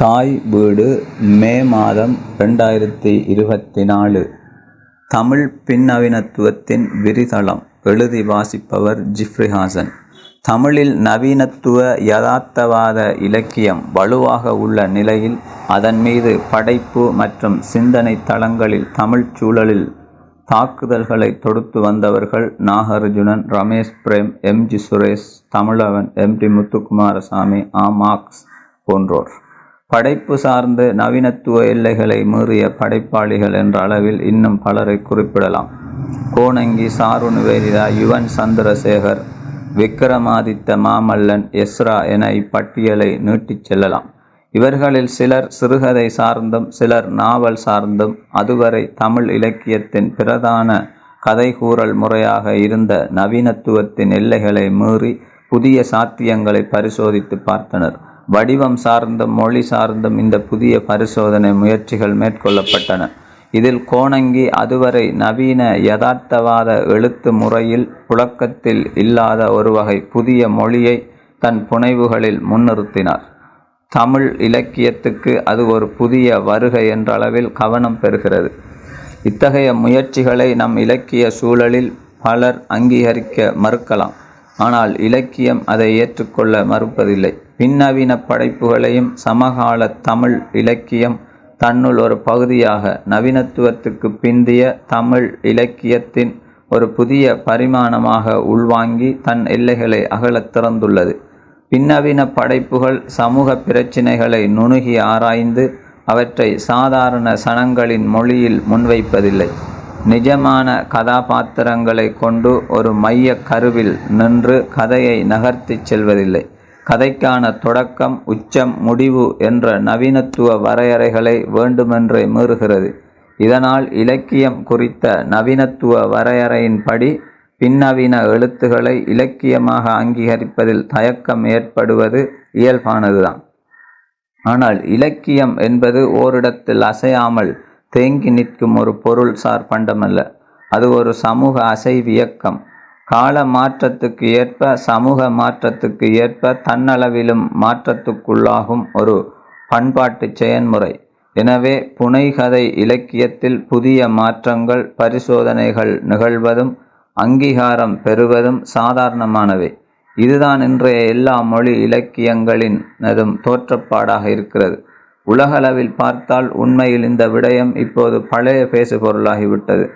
தாய் வீடு மே மாதம் ரெண்டாயிரத்தி இருபத்தி நாலு. தமிழ் பின்னவீனத்துவத்தின் விரிதளம் எழுதி வாசிப்பவர் ஜிஃப்ரிஹாசன் தமிழில் நவீனத்துவ யதார்த்தவாத இலக்கியம் வலுவாக உள்ள நிலையில் அதன் மீது படைப்பு மற்றும் சிந்தனை தளங்களில் தமிழ்ச் சூழலில் தாக்குதல்களை தொடுத்து வந்தவர்கள் Nagarjunan Ramesh Prem M G Suresh Tamilavan M D Muthukumaraswamy ஆ மார்க்ஸ் போன்றோர். படைப்பு சார்ந்து நவீனத்துவ எல்லைகளை மீறிய படைப்பாளிகள் என்ற அளவில் இன்னும் பலரை குறிப்பிடலாம். கோணங்கி சாரு நிவேதிதா யுவன் சந்திரசேகர் விக்ரமாதித்த மாமல்லன் எஸ்ரா என இப்பட்டியலை நீட்டிச் செல்லலாம். இவர்களில் சிலர் சிறுகதை சார்ந்தும் சிலர் நாவல் சார்ந்தும் அதுவரை தமிழ் இலக்கியத்தின் பிரதான கதைகூறல் முறையாக இருந்த நவீனத்துவத்தின் எல்லைகளை மீறி புதிய சாத்தியங்களை பரிசோதித்து பார்த்தனர். வடிவம் சார்ந்தும் மொழி சார்ந்தும் இந்த புதிய பரிசோதனை முயற்சிகள் மேற்கொள்ளப்பட்டன. இதில் கோணங்கி அதுவரை நவீன யதார்த்தவாத எழுத்து முறையில் புழக்கத்தில் இல்லாத ஒரு வகை புதிய மொழியை தன் புனைவுகளில் முன்னிறுத்தினார். தமிழ் இலக்கியத்துக்கு அது ஒரு புதிய வருகை என்ற அளவில் கவனம் பெறுகிறது. இத்தகைய முயற்சிகளை நம் இலக்கிய சூழலில் பலர் அங்கீகரிக்க மறுக்கலாம். ஆனால் இலக்கியம் அதை ஏற்றுக்கொள்ள மறுப்பதில்லை. பின்னவீன படைப்புகளையும் சமகால தமிழ் இலக்கியம் தன்னுள் ஒரு பகுதியாக நவீனத்துவத்துக்கு பிந்திய தமிழ் இலக்கியத்தின் ஒரு புதிய பரிமாணமாக உள்வாங்கி தன் எல்லைகளை அகலத் திறந்துள்ளது. பின்னவீன படைப்புகள் சமூக பிரச்சினைகளை நுணுகி ஆராய்ந்து அவற்றை சாதாரண சனங்களின் மொழியில் முன்வைப்பதில்லை. நிஜமான கதாபாத்திரங்களை கொண்டு ஒரு மைய கருவில் நின்று கதையை நகர்த்திச் செல்வதில்லை. கதைக்கான தொடக்கம் உச்சம் முடிவு என்ற நவீனத்துவ வரையறைகளை வேண்டுமென்றே மீறுகிறது. இதனால் இலக்கியம் குறித்த நவீனத்துவ வரையறையின்படி பின்னவீன எழுத்துக்களை இலக்கியமாக அங்கீகரிப்பதில் தயக்கம் ஏற்படுவது இயல்பானதுதான். ஆனால் இலக்கியம் என்பது ஓரிடத்தில் அசையாமல் தேங்கி நிற்கும் ஒரு பொருள் சார் பண்டமல்ல அது ஒரு சமூக அசைவியக்கம் கால மாற்றத்துக்கு ஏற்ப சமூக மாற்றத்துக்கு ஏற்ப தன்னளவிலும் மாற்றத்துக்குள்ளாகும் ஒரு பண்பாட்டு செயன்முறை. எனவே புனைகதை இலக்கியத்தில் புதிய மாற்றங்கள் பரிசோதனைகள் நிகழ்வதும் அங்கீகாரம் பெறுவதும் சாதாரணமானவை. இதுதான் இன்றைய எல்லா மொழி இலக்கியங்களினதும் தோற்றப்பாடாக இருக்கிறது. உலகளவில் பார்த்தால் உண்மையில் இந்த விடயம் இப்போது பழைய பேசுபொருளாகிவிட்டது.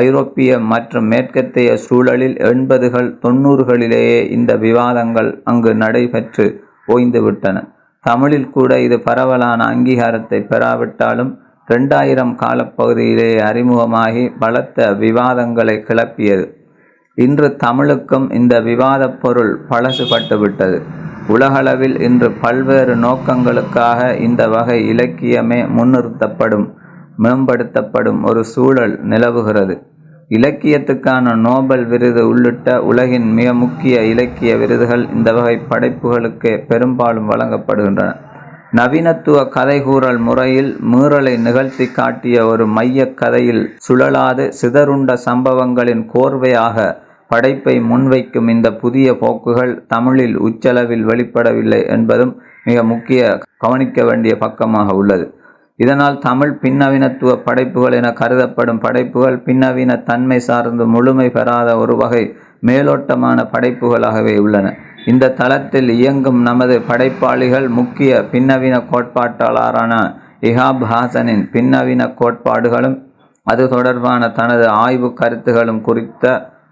ஐரோப்பிய மற்றும் மேற்கத்திய சூழலில் எண்பதுகள் தொண்ணூறுகளிலேயே இந்த விவாதங்கள் அங்கு நடைபெற்று ஓய்ந்துவிட்டன. தமிழில் கூட இது பரவலான அங்கீகாரத்தை பெறாவிட்டாலும் ரெண்டாயிரம் காலப்பகுதியிலே அறிமுகமாகி பலத்த விவாதங்களை கிளப்பியது. இன்று தமிழுக்கும் இந்த விவாத பொருள் பழசுபட்டுவிட்டது. உலகளவில் இன்று பல்வேறு நோக்கங்களுக்காக இந்த வகை இலக்கியமே முன்னிறுத்தப்படும். மேம்படுத்தப்படும் ஒரு சூழல் நிலவுகிறது. இலக்கியத்துக்கான நோபல் விருது உள்ளிட்ட உலகின் மிக முக்கிய இலக்கிய விருதுகள் இந்த வகை படைப்புகளுக்கு பெரும்பாலும் வழங்கப்படுகின்றன. நவீனத்துவ கதைகூறல் முறையில் மீறலை நிகழ்த்தி காட்டிய ஒரு மைய கதையில் சுழலாது சிதறுண்ட சம்பவங்களின் கோர்வையாக படைப்பை முன்வைக்கும் இந்த புதிய போக்குகள் தமிழில் உச்சளவில் வெளிப்படவில்லை என்பதும் மிக முக்கிய கவனிக்க வேண்டிய பக்கமாக உள்ளது. இதனால் தமிழ் பின்னவீனத்துவ படைப்புகள் என கருதப்படும் படைப்புகள் பின்னவீன தன்மை சார்ந்து முழுமை பெறாத ஒரு வகை மேலோட்டமான படைப்புகளாகவே உள்ளன. இந்த தளத்தில் இயங்கும் நமது படைப்பாளிகள் முக்கிய பின்னவீன கோட்பாட்டாளரான இஹாப் ஹாசனின் பின்னவீன கோட்பாடுகளும் அது தொடர்பான தனது ஆய்வு கருத்துகளும் குறித்த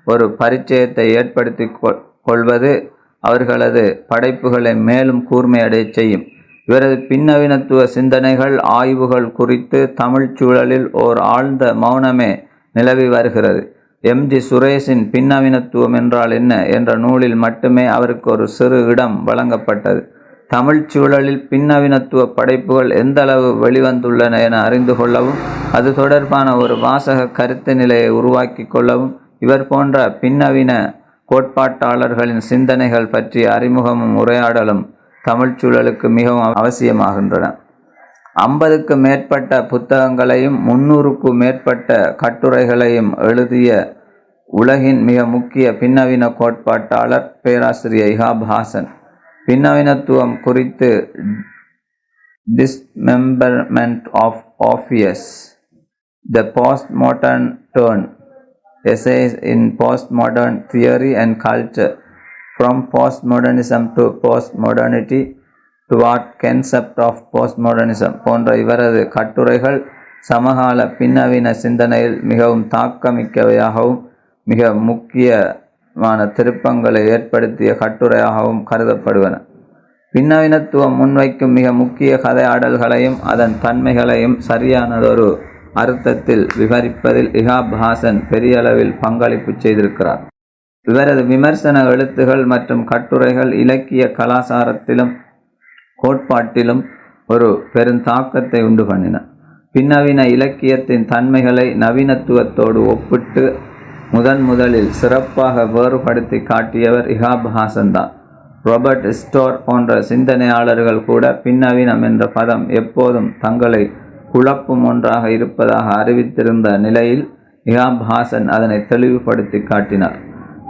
ஒரு பரிச்சயத்தை ஏற்படுத்தி கொள்வது அவர்களது படைப்புகளை மேலும் கூர்மையடைய செய்யும். இவரது பின்னவீனத்துவ சிந்தனைகள் ஆய்வுகள் குறித்து தமிழ் சூழலில் ஓர் ஆழ்ந்த மௌனமே நிலவி வருகிறது. எம்ஜி சுரேஷின் பின்னவீனத்துவம் என்றால் என்ன என்ற நூலில் மட்டுமே அவருக்கு ஒரு சிறு இடம் வழங்கப்பட்டது. தமிழ் சூழலில் பின்னவீனத்துவ படைப்புகள் எந்தளவு வெளிவந்துள்ளன என அறிந்து கொள்ளவும் அது தொடர்பான ஒரு வாசக கருத்து நிலையை உருவாக்கி கொள்ளவும் இவர் போன்ற பின்னவீன கோட்பாட்டாளர்களின் சிந்தனைகள் பற்றிய அறிமுகமும் உரையாடலும் தமிழ் சூழலுக்கு மிகவும் அவசியமாகின்றன. ஐம்பதுக்கு மேற்பட்ட புத்தகங்களையும் முன்னூறுக்கும் மேற்பட்ட கட்டுரைகளையும் எழுதிய உலகின் மிக முக்கிய பின்னவீன கோட்பாட்டாளர் பேராசிரியர் இஹாப் ஹாசன். பின்னவீனத்துவம் குறித்து dismemberment of Orpheus, the postmodern turn, இன் in modern theory and culture from postmodernism to postmodernity to concept of post postmodernism போன்ற இவரது கட்டுரைகள் சமகால பின்னவீன சிந்தனையில் மிகவும் தாக்கமிக்கவையாகவும் மிக முக்கியமான திருப்பங்களை ஏற்படுத்திய கட்டுரையாகவும் கருதப்படுவன. பின்னவீனத்துவம் முன்வைக்கும் மிக முக்கிய கதையாடல்களையும் அதன் தன்மைகளையும் சரியானதொரு அர்த்தத்தில் விவரிப்பதில் இஹாப் ஹாசன் பெரியளவில் பங்களிப்பு செய்திருக்கிறார். இவரது விமர்சன எழுத்துகள் மற்றும் கட்டுரைகள் இலக்கிய கலாசாரத்திலும் கோட்பாட்டிலும் ஒரு பெருந்தாக்கத்தை உண்டு பண்ணின. பின்னவீன இலக்கியத்தின் தன்மைகளை நவீனத்துவத்தோடு ஒப்பிட்டு முதன் முதலில் சிறப்பாக வேறுபடுத்தி காட்டியவர் இஹாப் ஹாசன் தான். ராபர்ட் ஸ்டோர் போன்ற சிந்தனையாளர்கள் கூட பின்னவீனம் என்ற பதம் எப்போதும் தங்களை குழப்பும் ஒன்றாக இருப்பதாக அறிவித்திருந்த நிலையில் இஹாப் ஹாசன் அதனை தெளிவுபடுத்தி காட்டினார்.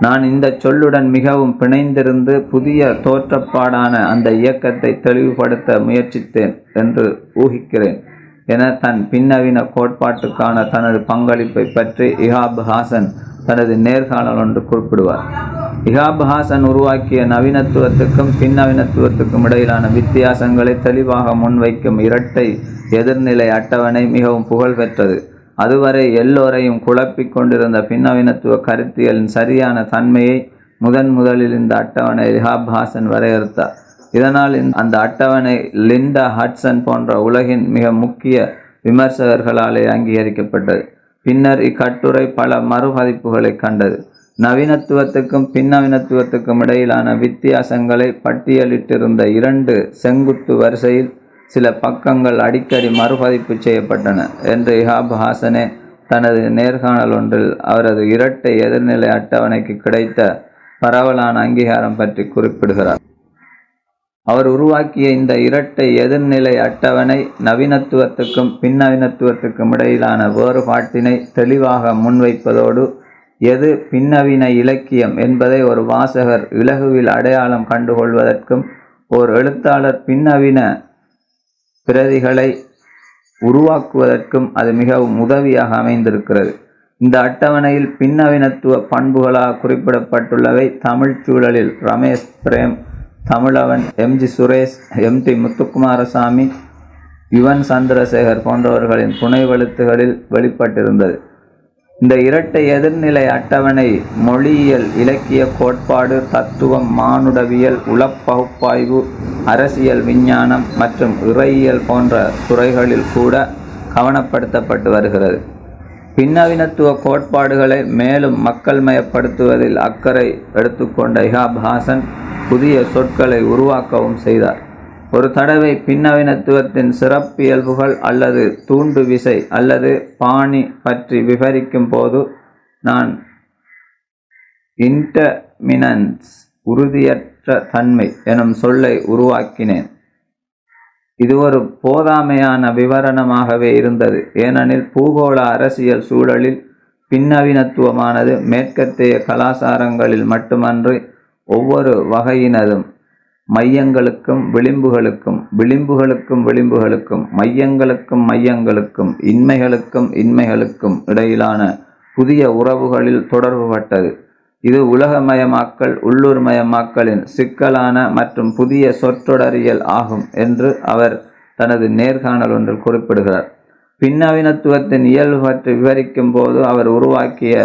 நான் இந்த சொல்லுடன் மிகவும் பிணைந்திருந்து புதிய தோற்றப்பாடான அந்த இயக்கத்தை தெளிவுபடுத்த முயற்சித்தேன் என்று ஊகிக்கிறேன் என தன் பின்னவீன கோட்பாட்டுக்கான தனது பங்களிப்பை பற்றி இஹாப் ஹாசன் தனது நேர்காணல் ஒன்று குறிப்பிடுவார். இஹாப் ஹாசன் உருவாக்கிய நவீனத்துவத்துக்கும் பின்னவீனத்துவத்துக்கும் இடையிலான வித்தியாசங்களை தெளிவாக முன்வைக்கும் இரட்டை எதிர்நிலை அட்டவணை மிகவும் புகழ்பெற்றது. அதுவரை எல்லோரையும் குழப்பிக் கொண்டிருந்த பின்னவினத்துவ கருத்தியலின் சரியான தன்மையை முதன் முதலில் இந்த அட்டவணை இஹாப் ஹாசன் வரையறுத்தார். இதனால் அந்த அட்டவணை லிண்டா ஹட்சன் போன்ற உலகின் மிக முக்கிய விமர்சகர்களாலே அங்கீகரிக்கப்பட்டது. பின்னர் இக்கட்டுரை பல மறுபதிப்புகளை கண்டது. நவீனத்துவத்துக்கும் பின்னவீனத்துவத்துக்கும் இடையிலான வித்தியாசங்களை பட்டியலிட்டிருந்த இரண்டு செங்குத்து வரிசையில் சில பக்கங்கள் அடிக்கடி மறுபதிப்பு செய்யப்பட்டன என்று இஹாப் ஹாசனே தனது நேர்காணல் ஒன்றில் அவரது இரட்டை எதிர்நிலை அட்டவணைக்கு கிடைத்த பரவலான அங்கீகாரம் பற்றி குறிப்பிடுகிறார். அவர் உருவாக்கிய இந்த இரட்டை எதிர்நிலை அட்டவணை நவீனத்துவத்துக்கும் பின்னவீனத்துவத்துக்கும் இடையிலான வேறுபாட்டினை தெளிவாக முன்வைப்பதோடு எது பின்னவீன இலக்கியம் என்பதை ஒரு வாசகர் இலகுவில் அடையாளம் கண்டுகொள்வதற்கும் ஓர் எழுத்தாளர் பின்னவீன பிரதிகளை உருவாக்குவதற்கும் அது மிகவும் உதவியாக அமைந்திருக்கிறது. இந்த அட்டவணையில் பின்னவினத்துவ பண்புகளாக குறிப்பிடப்பட்டுள்ளவை தமிழ்ச் சூழலில் ரமேஷ் பிரேம் தமிழவன் எம்ஜி சுரேஷ் எம்டி முத்துக்குமாரசாமி யுவன் சந்திரசேகர் போன்றவர்களின் புனைவெழுத்துகளில் வெளிப்பட்டிருந்தது. இந்த இரட்டை எதிர்நிலை அட்டவணை மொழியியல் இலக்கிய கோட்பாடு தத்துவம் மானுடவியல் உளப்பகுப்பாய்வு அரசியல் விஞ்ஞானம் மற்றும் இறையியல் போன்ற துறைகளில் கூட கவனப்படுத்தப்பட்டு வருகிறது. பின்னவீனத்துவ கோட்பாடுகளை மேலும் மக்கள் மயப்படுத்துவதில் அக்கறை எடுத்துக்கொண்ட இஹாப் ஹாசன் புதிய சொற்களை உருவாக்கவும் செய்தார். ஒரு தடவை பின்னவீனத்துவத்தின் சிறப்பியல்புகள் அல்லது தூண்டு விசை அல்லது பாணி பற்றி விவரிக்கும் போது நான் இன்டமினன்ஸ் உறுதியற்ற தன்மை எனும் சொல்லை உருவாக்கினேன். இது ஒரு போதாமையான விவரணமாகவே இருந்தது. ஏனெனில் பூகோள அரசியல் சூழலில் பின்னவீனத்துவமானது மேற்கத்திய கலாசாரங்களில் மட்டுமன்றி ஒவ்வொரு வகையினதும் மையங்களுக்கும் விளிம்புகளுக்கும் விளிம்புகளுக்கும் விளிம்புகளுக்கும் மையங்களுக்கும் மையங்களுக்கும் இன்மைகளுக்கும் இன்மைகளுக்கும் இடையிலான புதிய உறவுகளில் தொடர்புபட்டது. இது உலகமயமாக்கல் உள்ளூர்மயமாக்கலின் சிக்கலான மற்றும் புதிய சொற்றொடரியல் ஆகும் என்று அவர் தனது நேர்காணல் ஒன்றில் குறிப்பிடுகிறார். பின்னவீனத்துவத்தின் இயல்பு பற்றி விவரிக்கும் போது அவர் உருவாக்கிய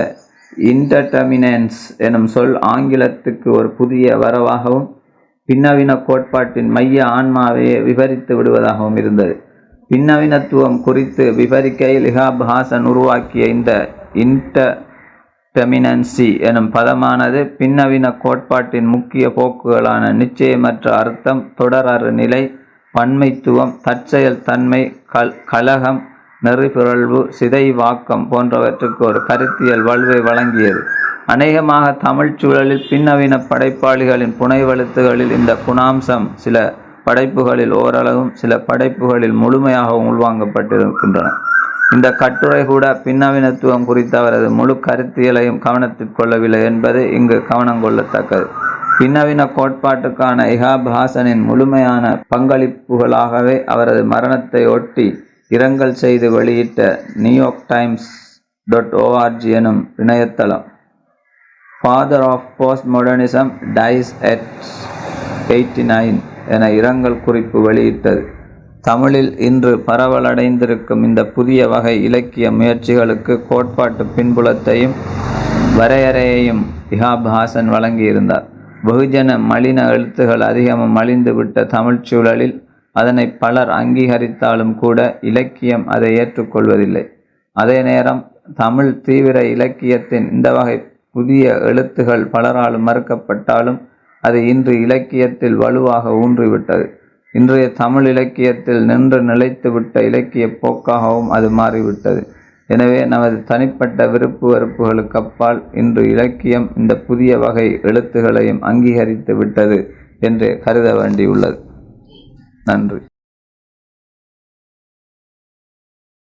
இன்டர்டமினன்ஸ் எனும் சொல் ஆங்கிலத்துக்கு ஒரு புதிய வரவாகவும் பின்னவீன கோட்பாட்டின் மைய ஆன்மாவையே விவரித்து விடுவதாகவும் இருந்தது. பின்னவீனத்துவம் குறித்து விவரிக்கையில் இஹாப் ஹாசன் உருவாக்கிய இந்த இன்டர்டெமினன்சி எனும் பதமானது பின்னவீன கோட்பாட்டின் முக்கிய போக்குகளான நிச்சயமற்ற அர்த்தம் தொடரறு நிலை பன்மைத்துவம் தற்செயல் தன்மை கல் கலகம் நெறிபிறழ்வு சிதைவாக்கம் போன்றவற்றுக்கு ஒரு கருத்தியல் வலுவை வழங்கியது. அநேகமாக தமிழ்ச் சூழலில் பின்னவீன படைப்பாளிகளின் புனைவெழுத்துகளில் இந்த குணாம்சம் சில படைப்புகளில் ஓரளவும் சில படைப்புகளில் முழுமையாகவும் உள்வாங்கப்பட்டிருக்கின்றன. இந்த கட்டுரை கூட பின்னவீனத்துவம் குறித்த அவரது முழு கருத்தியலையும் கவனத்தில் கொள்ளவில்லை என்பது இங்கு கவனம் கொள்ளத்தக்கது. பின்னவீன கோட்பாட்டுக்கான இஹாப் ஹாசனின் முழுமையான பங்களிப்புகளாகவே அவரது மரணத்தை ஒட்டி இரங்கல் செய்து வெளியிட்ட நியூயார்க் டைம்ஸ் டாட் ஓஆர்ஜி எனும் இணையதளம். Father of post modernism dies at eighty nine என இரங்கல் குறிப்பு வெளியிட்டது. தமிழில் இன்று பரவலடைந்திருக்கும் இந்த புதிய வகை இலக்கிய முயற்சிகளுக்கு கோட்பாட்டு பின்புலத்தையும் வரையறையையும் இஹாப் ஹாசன் வழங்கியிருந்தார். வெகுஜன மலின எழுத்துகள் அதிகமும் மலிந்துவிட்ட தமிழ்ச் சூழலில் அதனை பலர் அங்கீகரித்தாலும் கூட இலக்கியம் அதை ஏற்றுக்கொள்வதில்லை. அதே நேரம் தமிழ் தீவிர இலக்கியத்தின் இந்த வகை புதிய எழுத்துகள் பலராலும் மறுக்கப்பட்டாலும் அது இன்று இலக்கியத்தில் வலுவாக ஊன்றிவிட்டது. இன்றைய தமிழ் இலக்கியத்தில் நின்று நிலைத்துவிட்ட இலக்கிய போக்காகவும் அது மாறிவிட்டது. எனவே நமது தனிப்பட்ட விருப்பு வெறுப்புகளுக்கு அப்பால் இன்று இலக்கியம் இந்த புதிய வகை எழுத்துகளையும் அங்கீகரித்து விட்டது என்று கருத வேண்டியுள்ளது. நன்றி.